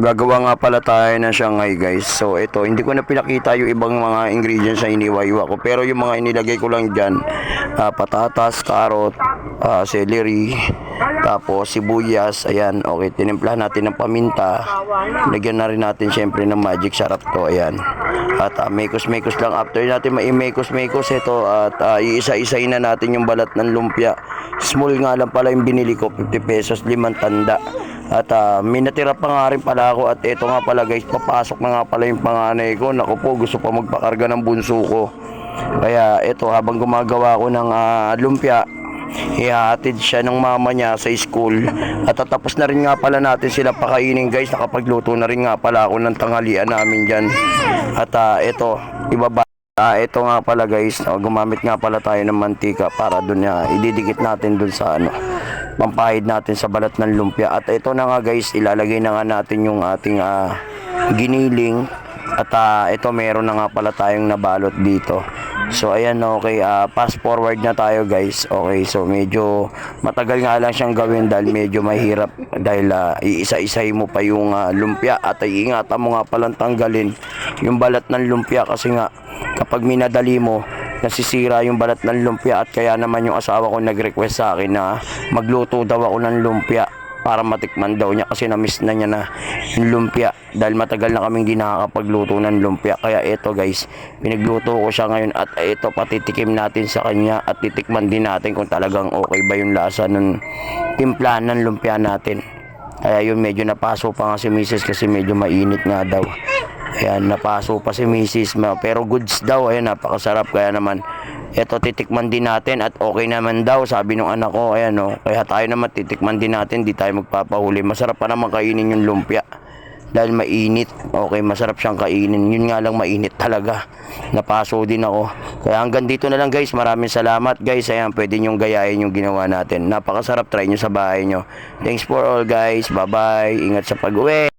Gagawa nga pala tayo ng Shanghai guys. So ito, hindi ko na pinakita yung ibang mga ingredients na iniwa-iwa ko. Pero yung mga inilagay ko lang dyan, ah, patatas, carrot, ah, celery, tapos sibuyas, ayan, okay, tinimplahan natin ng paminta. Lagyan na rin natin syempre ng magic sarap to, ayan. At ah, mekos-mekos lang after natin mai-mekos-mekos ito at ah, iisa-isayin na natin yung balat ng lumpia. Small nga lang pala yung binili ko, 50 pesos, limang tanda. At ah, may natira pa nga rin pala ako at ito nga pala guys, papasok na nga pala yung panganay ko. Naku po, gusto pa magpakarga ng bunso ko. Kaya ito, habang gumagawa ko ng ah, lumpia, ihahatid siya ng mama niya sa school. At tatapos na rin nga pala natin sila pakainin guys. Nakapagluto na rin nga pala ako ng tanghalian namin dyan. At ah, ito, ibaba. Ah, ito nga pala guys, gumamit nga pala tayo ng mantika para dun na ididikit natin dun sa ano, pampahid natin sa balat ng lumpia. At ito na nga guys, ilalagay na nga natin yung ating ah, giniling. At ah, ito meron na nga pala tayong nabalot dito. So ayan okay, ah, fast forward na tayo guys. Okay, so medyo matagal nga lang siyang gawin dahil medyo mahirap dahil ah, iisa-isay mo pa yung ah, lumpia at ay ingatan mo nga palang tanggalin yung balat ng lumpia kasi nga kapag minadali mo nasisira yung balat ng lumpia at kaya naman yung asawa ko nag-request sa akin na magluto daw ako ng lumpia para matikman daw niya kasi na-miss na niya na yung lumpia. Dahil matagal na kaming di nakakapagluto ng lumpia. Kaya ito guys pinagluto ko siya ngayon at ito patitikim natin sa kanya at titikman din natin kung talagang okay ba yung lasa ng timplahan ng lumpia natin. Kaya yun medyo napaso pa nga si Mrs. kasi medyo mainit nga daw Ayan, napaso pa si Mrs. Ma. Pero goods daw, ayan, napakasarap. Kaya naman, eto titikman din natin at okay naman daw, sabi nung anak ko. Ayan, no. Kaya tayo naman titikman din natin, di tayo magpapahuli. Masarap pa naman kainin yung lumpia. Dahil mainit. Okay, masarap siyang kainin. Yun nga lang mainit talaga. Napaso din ako. Kaya hanggang dito na lang guys. Maraming salamat guys. Ayan, pwede nyong gayahin yung ginawa natin. Napakasarap. Try nyo sa bahay nyo. Thanks for all guys. Bye-bye. Ingat sa pag-uwi.